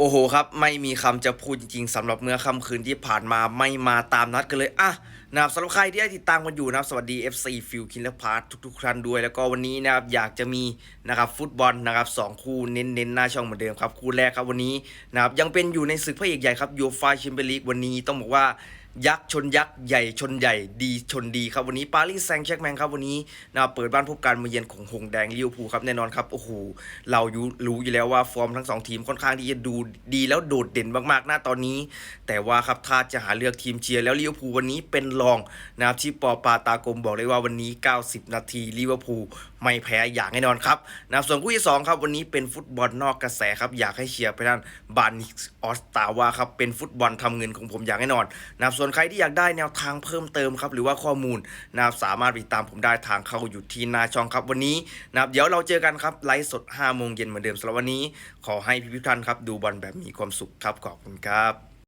โอ้โหครับ ไม่มีคำจะพูดจริงๆสำหรับเมื่อค่ำคืนที่ผ่านมาไม่มาตามนัดกันเลยอะนะครับสำหรับใครที่ได้ติดตามกันอยู่นะครับสวัสดี FC ฟิลคินและพาร์ททุกๆครั้นด้วย แล้วก็วันนี้นะครับอยากจะมีนะครับฟุตบอลนะครับสองคู่เน้นๆ หน้าช่องเหมือนเดิมครับ คู่แรกครับวันนี้นะครับยังเป็นอยู่ในศึกพระเอกใหญ่ครับยูฟาแชมเปี้ยนลีกวันนี้ต้องบอกว่า ยักษ์ชนยักษ์ใหญ่ชนใหญ่ดีชนดีครับวันนี้ปารีสแซงต์แชร์กแมงครับวันนี้นะครับเปิดบ้านพบการมาเยือนของหงแดงลิเวอร์พูลครับแน่นอนครับโอ้โหเราอยู่รู้อยู่แล้วว่าฟอร์มทั้งสองทีมค่อนข้างที่จะดูดีแล้วโดดเด่นมากๆหน้าตอนนี้ แต่ว่าครับถ้าจะหาเลือกทีมเชียร์แล้วลิเวอร์พูลวันนี้เป็นรองนะครับที่ปอปาตากลมบอกเลยว่าวันนี้ 90 นาทีลิเวอร์พูลไม่แพ้อย่างแน่นอนครับนะครับส่วนคู่ที่สองครับวันนี้เป็นฟุตบอลนอกกระแสครับอยากให้เชียร์ไปด้านบานิกออสตาวาครับเป็นฟุตบอลทำเงินของผมอย่างแน่นอนนะครับส่วนใครที่อยากได้แนวทางเพิ่มเติมครับ หรือว่าข้อมูลนะครับสามารถติดตามผมได้ทางเข้าอยู่ที่หน้าช่องครับวันนี้นะครับเดี๋ยวเราเจอกันครับไลฟ์สด5โมงเย็นเหมือนเดิมสำหรับวันนี้ ขอให้พี่ๆทุกท่านครับดูบอลแบบมีความสุขครับขอบคุณครับ